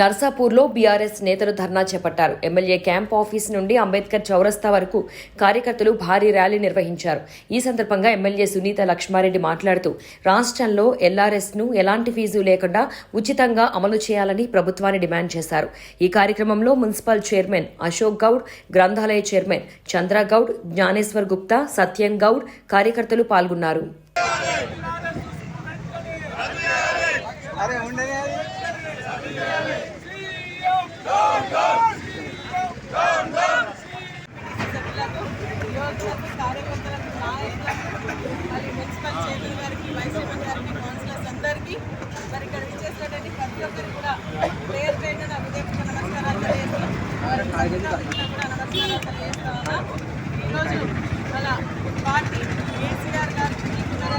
నర్సాపూర్లో BRS నేతలు ధర్నా చేపట్టారు. MLA camp office నుండి అంబేద్కర్ చౌరస్తా వరకు కార్యకర్తలు భారీ ర్యాలీ నిర్వహించారు. ఈ సందర్భంగా ఎమ్మెల్యే సునీత లక్ష్మారెడ్డి మాట్లాడుతూ రాష్ట్రంలో ఎల్ఆర్ఎస్ను ఎలాంటి ఫీజు లేకుండా ఉచితంగా అమలు చేయాలని ప్రభుత్వాన్ని డిమాండ్ చేశారు. ఈ కార్యక్రమంలో మున్సిపల్ చైర్మన్ అశోక్ గౌడ్ గ్రంథాలయ చైర్మన్ చంద్రగౌడ్ జ్ఞానేశ్వర్ గుప్తా సత్యం గౌడ్ కార్యకర్తలు పాల్గొన్నారు. మున్సిపల్ చైర్మన్ గారికి వైస్ చైర్మన్ గారికి కౌన్సిలర్స్ అందరికీ మరి ఇక్కడ విచ్చేసినటువంటి ప్రతి కూడా పేరు పేరున నా విదేశ నమస్కారాలు తెలియజేసి కూడా నమస్కారాలు తెలియజేస్తా ఉన్నా ఈరోజు మన పార్టీ కేసీఆర్ గారు మన